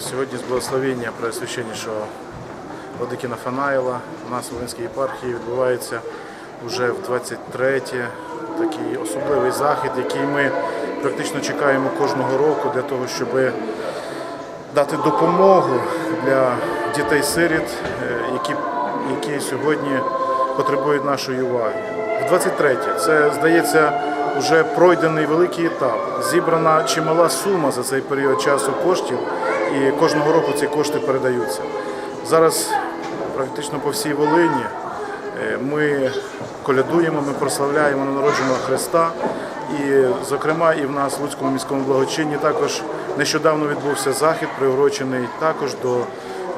Сьогодні з благословення Преосвященнішого Владики Нафанаїла у нас в Волинській єпархії відбувається вже в 23-ті такий особливий захід, який ми практично чекаємо кожного року для того, щоб дати допомогу для дітей-сиріт, е, які, які сьогодні потребують нашої уваги. В 23-ті це здається вже пройдений великий етап. Зібрана чимала сума за цей період часу коштів, і кожного року ці кошти передаються. Зараз практично по всій Волині е, ми колядуємо, ми прославляємо народженого Христа. І, зокрема, і в нас в Луцькому міському благочинні також нещодавно відбувся захід, приурочений також до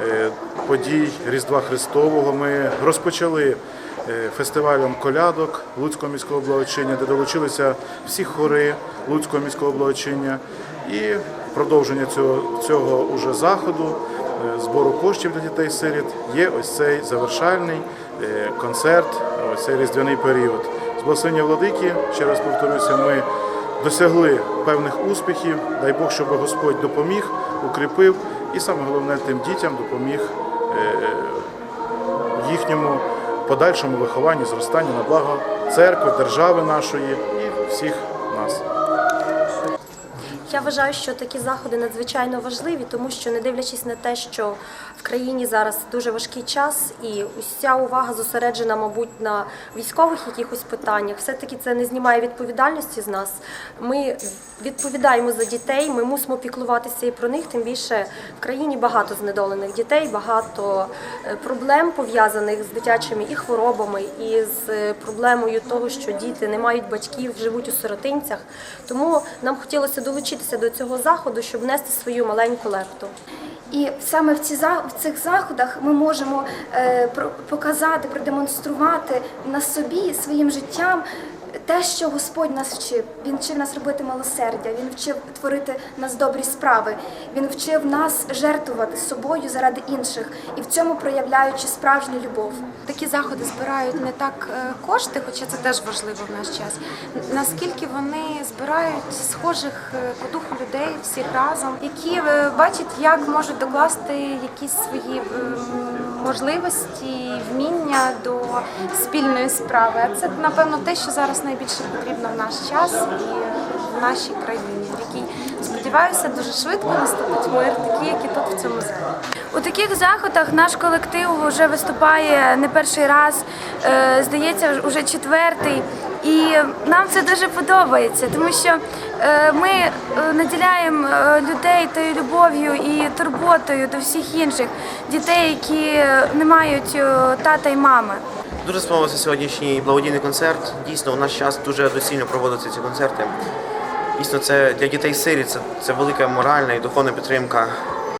е, подій Різдва Христового. Ми розпочали е, фестивалем колядок Луцького міського благочиння, де долучилися всі хори Луцького міського благочиння. І продовження цього, цього уже заходу е, збору коштів для дітей-сиріт є ось цей завершальний е, концерт, ось цей різдвяний період. З благословення владики, ще раз повторюся, ми досягли певних успіхів. Дай Бог, щоб Господь допоміг, укріпив і саме головне тим дітям допоміг е, їхньому подальшому вихованні, зростанні на благо церкви, держави нашої і всіх нас. Я вважаю, що такі заходи надзвичайно важливі, тому що не дивлячись на те, що в країні зараз дуже важкий час, і уся увага зосереджена, мабуть, на військових якихось питаннях, все-таки це не знімає відповідальності з нас. Ми відповідаємо за дітей, ми мусимо піклуватися і про них. Тим більше в країні багато знедолених дітей, багато е, проблем пов'язаних з дитячими і хворобами, і з е, проблемою того, що діти не мають батьків, живуть у сиротинцях. Тому нам хотілося долучитися до цього заходу, щоб внести свою маленьку лепту. І саме в ці в цих заходах ми можемо е, показати, продемонструвати на собі своїм життям те, що Господь нас вчив. Він вчив нас робити милосердя, він вчив творити нас добрі справи. Він вчив нас жертвувати собою заради інших і в цьому проявляючи справжню любов. Такі заходи збирають не так е, кошти, хоча це теж важливо в наш час. Наскільки вони збирають схожих е, по духу людей всіх разом, які е, бачать, як можуть докласти якісь свої ем, можливості, вміння до спільної справи. Це напевно те, що зараз найбільше потрібно в наш час і в нашій країні, в якій сподіваюся дуже швидко наступить мир, такі, як і тут в цьому залі. У таких заходах наш колектив вже виступає не перший раз, е, здається, вже четвертий. І нам це дуже подобається, тому що е, ми е, наділяємо е, людей тою любов'ю і турботою до всіх інших дітей, які не мають тата й мами. Дуже сподобався сьогоднішній благодійний концерт. Дійсно, у наш час дуже доцільно проводяться ці концерти. Дійсно, це для дітей сирі це, це велика моральна і духовна підтримка